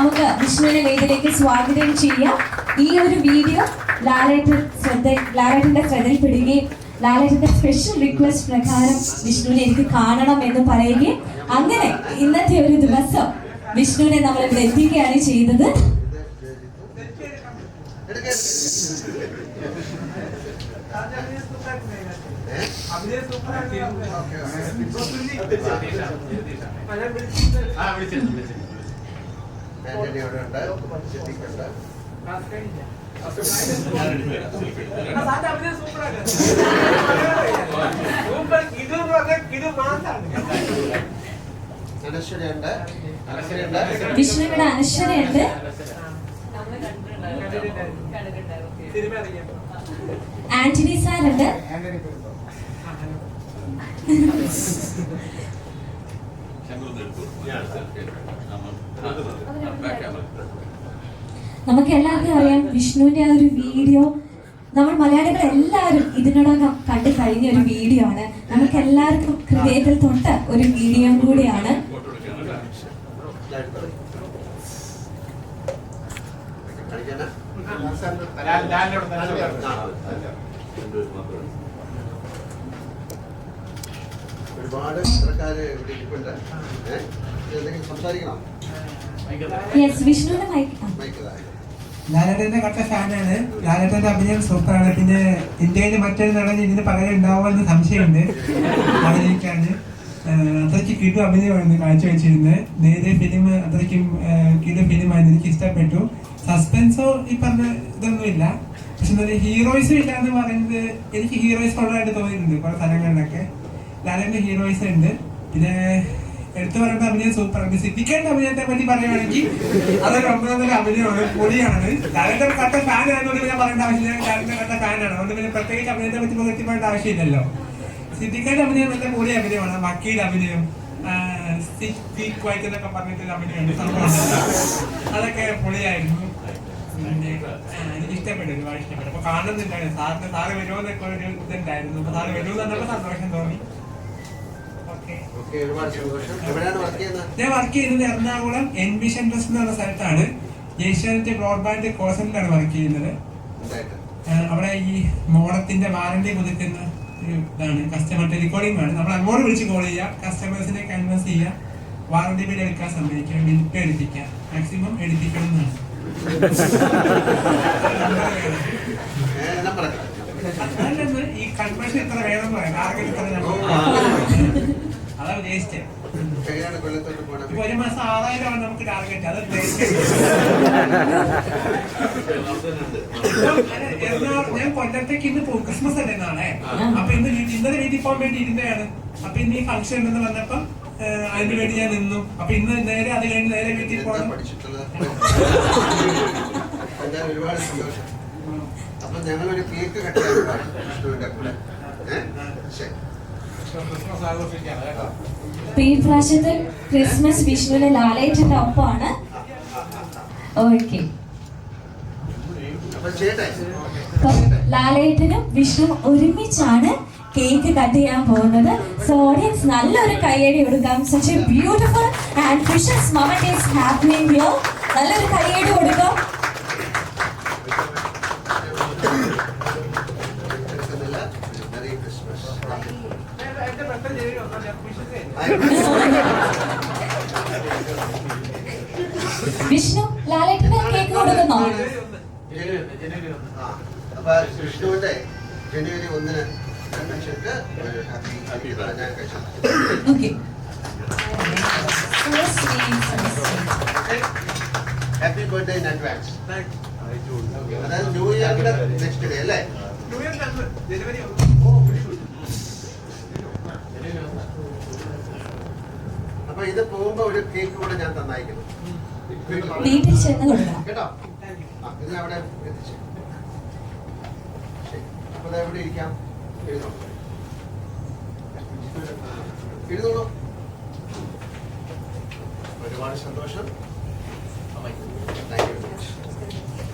നമുക്ക് വിഷ്ണുവിനെ വേദിയിലേക്ക് സ്വാഗതം ചെയ്യാം. ഈ ഒരു വീഡിയോ ലാലേട്ടൻ ശ്രദ്ധ ലാലേട്ടന്റെ ശ്രദ്ധയിൽപ്പെടുകയും ലാലേട്ടന്റെ സ്പെഷ്യൽ റിക്വസ്റ്റ് പ്രകാരം വിഷ്ണുവിനെ എനിക്ക് കാണണം എന്ന് പറയുകയും അങ്ങനെ ഇന്നത്തെ ഒരു ദിവസം വിഷ്ണുവിനെ നമ്മൾ ഇവിടെ എത്തിക്കുകയാണ് ചെയ്തത്. ആന്റണി അവിടെ ഉണ്ട് സിദ്ദിഖുണ്ട് അനശ്വരയുണ്ട് അനശ്വരയുണ്ട്. വിഷ്ണുവിന്റെ അനശ്വരയുണ്ട്. ആന്റണി സാറുണ്ട്. നമുക്ക് എല്ലാവർക്കും അറിയാം വിഷ്ണുവിന്റെ ആ ഒരു വീഡിയോ. നമ്മൾ മലയാളികൾ എല്ലാവരും ഇതിനോടകം കണ്ടു കഴിഞ്ഞ ഒരു വീഡിയോ ആണ്. നമുക്ക് എല്ലാവർക്കും ഹൃദയത്തിൽ തൊട്ട ഒരു വീഡിയോ കൂടിയാണ്. ഒരുപാട് ഇത്രക്കാര് ഇവിടെ ഇരിപ്പുണ്ട്. ഏഹ് എന്തെങ്കിലും സംസാരിക്കണം? യെസ് വിഷ്ണുവിന്റെ മൈക്ക് ആ. മൈക്ക് ഇതാ. ലാലേട്ടന്റെ കട്ട ഫാനാണ്. ലാലേട്ടന്റെ അഭിനയം സൂപ്പറാണ്. പിന്നെ ഇന്ത്യയിൽ മറ്റൊരു നടൻ ഇതിന് പകരം ഉണ്ടാവുമെന്ന് സംശയമുണ്ട്. അഭിനയിക്കാണ് അത്രയ്ക്ക് കിടു അഭിനയമായിരുന്നു കാഴ്ചവെച്ചിരുന്നത് നേരെ ഫിലിം അത്രയ്ക്കും കിടു ഫിലിമായിരുന്നു എനിക്ക് ഇഷ്ടപ്പെട്ടു. സസ്പെൻസോ ഈ പറഞ്ഞ ഇതൊന്നുമില്ല പക്ഷെ ഹീറോയിസും ഹീറോയിസം ഇല്ല എന്ന് പറയുന്നത് എനിക്ക് ഹീറോയിസ് ഉള്ളതായിട്ട് തോന്നിയിട്ടുണ്ട് കുറെ സ്ഥലങ്ങളിലൊക്കെ. ലാലേട്ടന്റെ ഹീറോയിസ് ഉണ്ട്. പിന്നെ എടുത്തു പറയുന്ന അഭിനയം സൂപ്പറാണ് സിദ്ധിക്കേണ്ട അഭിനയത്തെ പറ്റി പറയുകയാണെങ്കിൽ അതൊരു ഒമ്പതൊന്നര അഭിനയമാണ്. പൊളിയാണ്. ലാലന്റെ കട്ട ഫാൻ ആയതുകൊണ്ട് പിന്നെ പറയേണ്ട ആവശ്യമില്ല. ലാലന്റെ കട്ട ഫാനാണ് അതുകൊണ്ട് പിന്നെ പ്രത്യേകിച്ച് അഭിനയത്തെ പറ്റി പുകഴ്ത്തി പറയേണ്ട ആവശ്യമില്ലല്ലോ. സിദ്ധിക്കേണ്ട അഭിനയം നല്ല പൊളി അഭിനയമാണ്. മക്കിയുടെ അഭിനയം എന്നൊക്കെ പറഞ്ഞിട്ടൊരു അഭിനയമുണ്ട്. അതൊക്കെ പൊളിയായിരുന്നു. എനിക്ക് ഇഷ്ടപ്പെട്ടു ഒരുപാട് ഇഷ്ടപ്പെട്ടു. അപ്പൊ കാണുന്നുണ്ടായിരുന്നു. സാറിന് സാറ് വരുമോ എന്നൊക്കെ ഒരു ഇതുണ്ടായിരുന്നു അപ്പൊ സാറ് വരുമെന്ന് പറഞ്ഞപ്പോ സന്തോഷം തോന്നി. ഞാൻ വർക്ക് ചെയ്യുന്നത്? എറണാകുളം എൻവിഷൻ സെൻട്രസ് എന്ന് പറഞ്ഞ സ്ഥലത്താണ്. ഏഷ്യാനെറ്റ് ബ്രോഡ്ബാൻഡ് കോൾ സെന്ററിലാണ് വർക്ക് ചെയ്യുന്നത്. അവിടെ ഈ മോഡത്തിന്റെ വാറന്റി പുതുക്കുന്ന ഒരു ഇതാണ്. കസ്റ്റമർ ടെലികോളിംഗ് ആണ് നമ്മൾ അങ്ങോട്ട് വിളിച്ച് കോൾ ചെയ്യാം കസ്റ്റമേഴ്സിനെ കൺവേഴ്സ് ചെയ്യുക. വാറന്റി ബിൽ എടുക്കാൻ സമ്മതിക്കുക. ബിൽപ്പ് എടുപ്പിക്കാം എടുപ്പിക്കുക. മാക്സിമം എടുപ്പിക്കണം എന്നാണ് ഈ കൺവേർഷൻ എത്ര വേണം പറയാം. ടാർഗറ്റ് എത്ര അതാ ഉദ്ദേശിച്ചത് ഇപ്പൊ ഒരു മാസം ആറായിരമാണ് നമുക്ക് ടാർഗറ്റ് അത് ഞാൻ കൊല്ലത്തേക്ക് ഇന്ന് പോകും ക്രിസ്മസ് അല്ലേ നാളെ? അപ്പൊ ഇന്ന് ഇന്നലെ വീട്ടിൽ പോകാൻ വേണ്ടി ഇരുന്നതാണ്. അപ്പൊ ഇന്ന് ഈ ഫംഗ്ഷൻ ഉണ്ടെന്ന് വന്നപ്പോ അതിന് വേണ്ടി ഞാൻ നിന്നു. അപ്പൊ ഇന്ന് നേരെ അത് കഴിഞ്ഞ് നേരെ വീട്ടിൽ പോകണം ഒരുപാട് സന്തോഷം. അപ്പൊ ഞങ്ങളൊരു കേക്ക് കട്ട് ചെയ്യാൻ വിഷ്ണുവിന്റെ കൂടെ അപ്പൊ ഈ പ്രാവശ്യത്തെ ക്രിസ്മസ് വിഷ്ണുവിന്റെ ലാലേറ്റിന്റെ ഒപ്പമാണ് ഓക്കെ ലാലേട്ടനും വിഷ്ണു ഒരുമിച്ചാണ് കേക്ക് കട്ട് ചെയ്യാൻ പോകുന്നത്. സോ ഓഡിയൻസ് നല്ലൊരു കയ്യടി കൊടുക്കാം. Such a beautiful and auspicious moment is happening here നല്ലൊരു കയ്യടി കൊടുക്കാം. വിഷ്ണു ലാലേട്ടന് കേക്ക് കൊടുക്കുന്നോ? ആ അപ്പൊ വിഷ്ണുവിന്റെ ജനുവരി ഒന്നിന് കൺവെൻഷൻക്ക് ഒരു ഹാപ്പി ഞാൻ ഹാപ്പി ബർത്ത്ഡേ ഇൻ അഡ്വാൻസ് അതായത് ന്യൂ ഇയറിന്റെ നെക്സ്റ്റ് ഡേ അല്ലേ? അപ്പൊ ഇത് പോകുമ്പോ ഒരു കേക്ക് കൂടെ ഞാൻ തന്നയക്കുന്നു. വീട്ടിൽ ചെന്ന് കൊടുക്കണം കേട്ടോ? ഇത് അവിടെ എത്തിച്ചു. ശരി അപ്പൊ ഇത് എവിടെ ഇരിക്കാം. എഴുതണം. എഴുതോളൂ ഒരുപാട് സന്തോഷം.